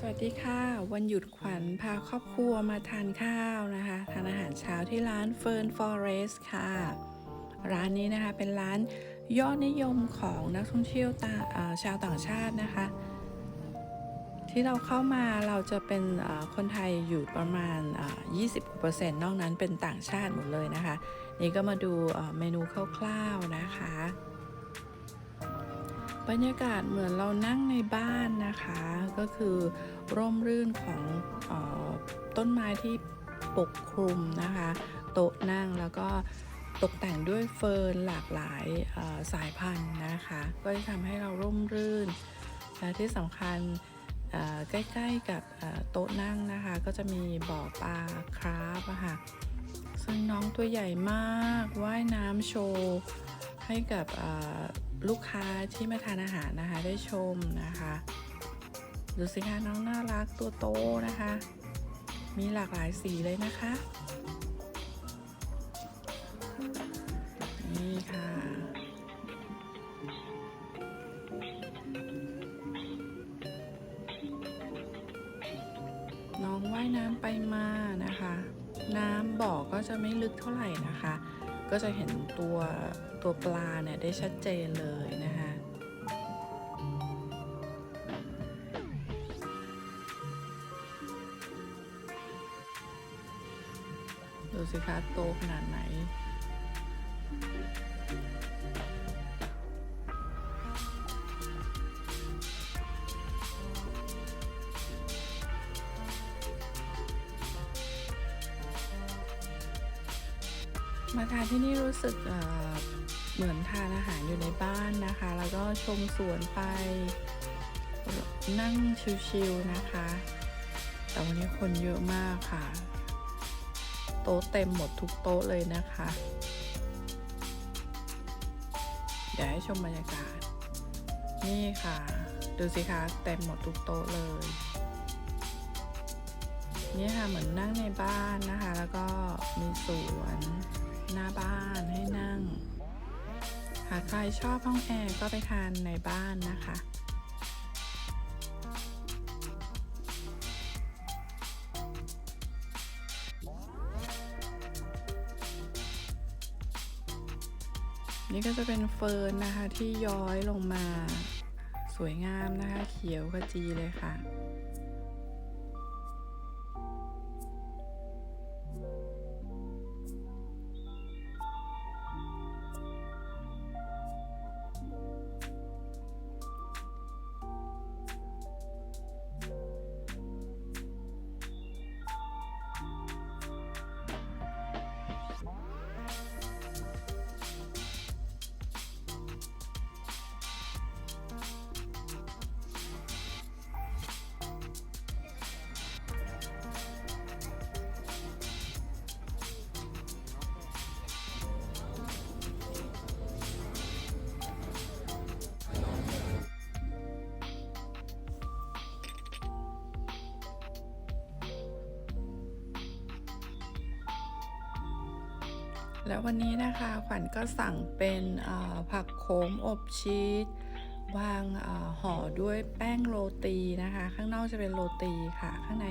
สวัสดีค่ะ วันหยุดขวัญพาครอบครัวมาทานข้าวนะคะ ทานอาหารเช้าที่ร้าน Fern Forest ค่ะ ร้านนี้นะคะเป็นร้านยอดนิยมของนักท่องเที่ยวตาชาวต่างชาตินะคะ ที่เราเข้ามาเราจะเป็นคนไทยอยู่ประมาณเอ่อ20%นอกนั้นเป็นต่างชาติหมดเลยนะคะ นี่ก็มาดูเอ่อเมนูคร่าวๆนะคะ บรรยากาศเหมือนเรานั่งในบ้านนะคะ ก็คือร่มรื่นของออต้นไม้ที่ปกคลุมนะคะ โต๊ะนั่งแล้วก็ตกแต่งด้วยเฟิร์นหลากหลายสายพันธุ์นะคะ ก็จะทำให้เราร่มรื่น และที่สำคัญใกล้ๆกับโต๊ะนั่งนะคะ ก็จะมีบ่อปลาคราฟอะค่ะซึ่งน้องตัวใหญ่มากว่ายน้ำโชว์ ให้กับลูกค้าที่มาทานอาหารนะคะ ได้ชมนะคะ ดูสิคะน้องน่ารักตัวโตนะคะ มีหลากหลายสีเลยนะคะ นี่ค่ะน้องว่ายน้ำไปมานะคะ น้ำบ่อก็จะไม่ลึกเท่าไหร่นะคะ ก็จะเห็นตัวตัวปลาเนี่ยได้ชัดเจนเลยนะคะดูสิคะโตขนาดไหน มาทานที่นี่รู้สึกเหมือนทานอาหารอยู่ในบ้านนะคะ แล้วก็ชมสวนไปนั่งชิวๆนะคะ แต่วันนี้คนเยอะมากค่ะ โต๊ะเต็มหมดทุกโต๊ะเลยนะคะ เดี๋ยวให้ชมบรรยากาศ นี่ค่ะ ดูสิคะเต็มหมดทุกโต๊ะเลย นี่ค่ะเหมือนนั่งในบ้านนะคะ แล้วก็มีสวน ใครชอบห้องแอร์ก็ไปทานในบ้านนะคะนี่ก็จะเป็นเฟิร์นนะคะที่ย้อยลงมา สวยงามนะคะ เขียวขจีเลยค่ะ แล้ววันนี้นะคะขวัญก็สั่งเป็นผักโขมอบชีสวางห่อด้วยแป้งโรตีนะคะ ข้างนอกจะเป็นโรตีค่ะข้างใน